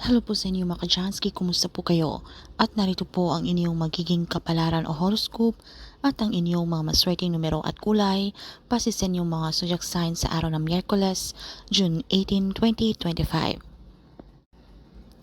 Hello po sa inyo mga Kajansky, kumusta po kayo? At narito po ang inyong magiging kapalaran o horoscope at ang inyong mga maswerteng numero at kulay base sa inyong mga zodiac sign sa araw ng Miyerkules, June 18, 2025.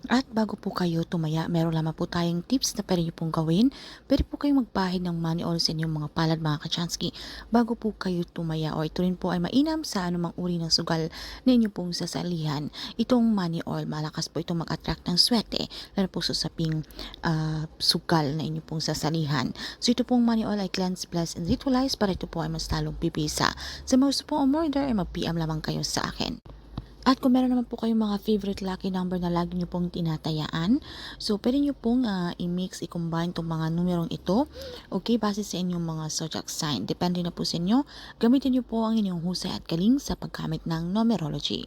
At bago po kayo tumaya, meron lamang po tayong tips na pwede nyo pong gawin. Pwede po kayong magpahid ng money oil sa inyong mga palad mga kachansky bago po kayo tumaya o ito rin po ay mainam sa anumang uri ng sugal na inyo pong sasalihan. Itong money oil, malakas po itong mag-attract ng swerte lalo po sa saping ah, sugal na inyo pong sasalihan. So ito pong money oil ay cleanse, bless, and ritualize para ito po ay mas talong pipisa. Sa mga gusto pong umorder ay mag-PM lamang kayo sa akin. At kung meron naman po kayong mga favorite lucky number na lagi nyo pong tinatayaan, so pwede nyo pong ah, i-mix, i-combine itong mga numerong ito, okay, base sa inyong mga zodiac sign. Depende na po sa inyo. Gamitin nyo po ang inyong husay at galing sa paggamit ng numerology.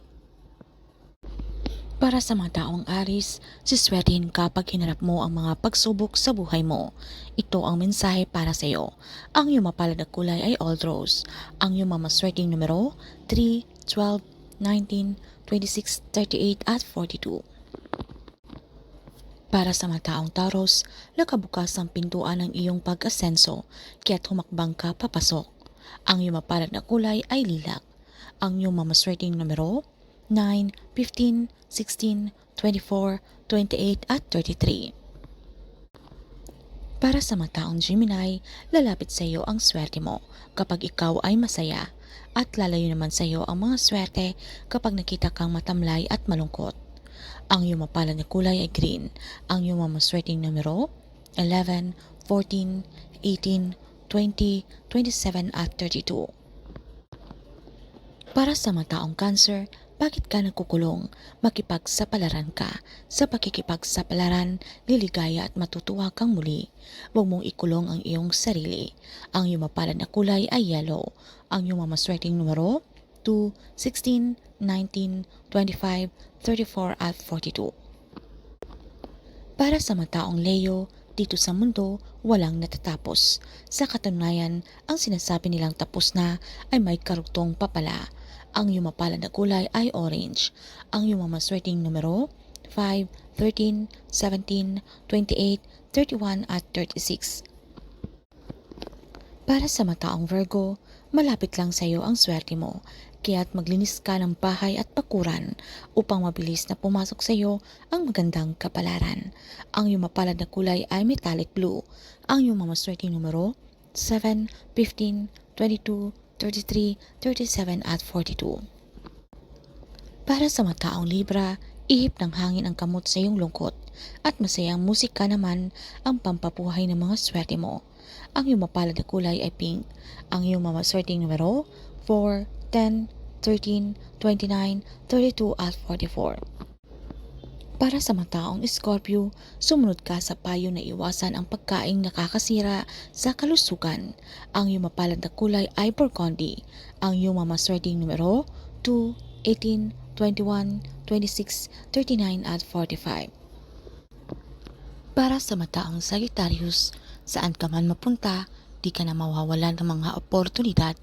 Para sa mga taong aris, siswertihin ka pag hinarap mo ang mga pagsubok sa buhay mo. Ito ang mensahe para sa iyo. Ang iyong mapalad na kulay ay all rose. Ang iyong mamaswerteng numero, 3, 12, 19, 26, 38 at 42. Para sa mga taong Taurus, nakabukas ang pintuan ng iyong pag-asenso, kaya't humakbang ka papasok. Ang iyong mapalad na kulay ay lilac. Ang iyong mamaswerteng numero, 9, 15, 16, 24, 28 at 33. Para sa mga taong Gemini, lalapit sa iyo ang swerte mo kapag ikaw ay masaya at lalayo naman sa iyo ang mga swerte kapag nakita kang matamlay at malungkot. Ang iyong mapalad na kulay ay green. Ang iyong mamaswerteng numero 11, 14, 18, 20, 27 at 32. Para sa mga taong cancer, bakit ka nagkukulong? Makipagsapalaran ka. Sa pakikipagsapalaran, liligaya at matutuwa kang muli. Huwag mong ikulong ang iyong sarili. Ang iyong mapalad na kulay ay yellow. Ang iyong mamaswerteng numero, 2, 16, 19, 25, 34 at 42. Para sa mga taong Leo, dito sa mundo, walang natatapos. Sa katunayan, ang sinasabi nilang tapos na ay may karugtong papala. Ang iyong mapalad na kulay ay orange. Ang iyong mamaswerteng numero, 5, 13, 17, 28, 31 at 36. Para sa mataong Virgo, malapit lang sa iyo ang swerte mo, kaya't maglinis ka ng bahay at pakuran upang mabilis na pumasok sa iyo ang magandang kapalaran. Ang iyong mapalad na kulay ay metallic blue. Ang iyong mamaswerteng numero, 7, 15, 22, 33, 37 at 42. Para sa mataong Libra, ihip ng hangin ang kamot sa iyong lungkot at masayang musika naman ang pampapuhay ng mga swerte mo. Ang iyong mapalad na kulay ay pink. Ang iyong mamaswerteng numero 4, 10, 13, 29, 32 at 44. Para sa mga taong Scorpio, sumunod ka sa payo na iwasan ang pagkaing nakakasira sa kalusugan. Ang iyong mapalad na kulay ay burgundy. Ang iyong mamaswerteng numero 2, 18, 21, 26, 39 at 45. Para sa mataong Sagittarius, saan ka man mapunta, di ka na mawawalan ng mga oportunidad.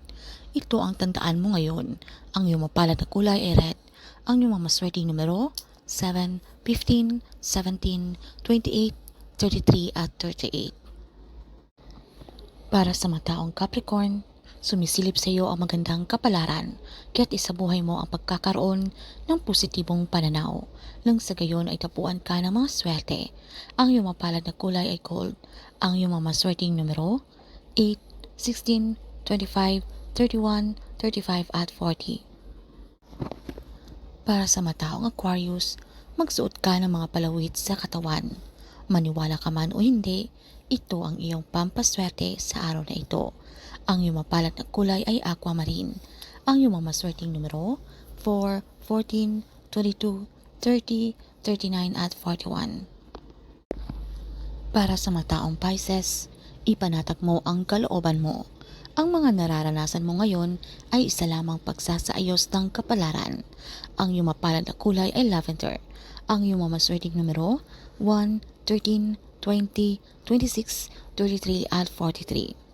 Ito ang tandaan mo ngayon. Ang iyong mapalad na kulay ay red. Ang iyong mamaswerteng numero 7, 15, 17, 28, 33 at 38. Para sa mataong Capricorn, sumisilip sa iyo ang magandang kapalaran, kaya't isabuhay mo ang pagkakaroon ng positibong pananaw. Nang sa gayon ay tapuan ka ng mga swerte. Ang iyong mapalad na kulay ay gold. Ang iyong mamaswerteng numero 8, 16, 25, 31, 35 at 40. Para sa mataong Aquarius, magsuot ka ng mga palawit sa katawan. Maniwala ka man o hindi, ito ang iyong pampaswerte sa araw na ito. Ang iyong mapalad na kulay ay aquamarine. Ang iyong mamaswerteng numero 4, 14, 22, 30, 39 at 41. Para sa mataong Pisces, ipanatag mo ang kalooban mo. Ang mga nararanasan mo ngayon ay isa lamang pagsasaayos ng kapalaran. Ang iyong mapalad na kulay ay lavender. Ang iyong mamaswerteng numero 1, 13, 20, 26, 33 at 43.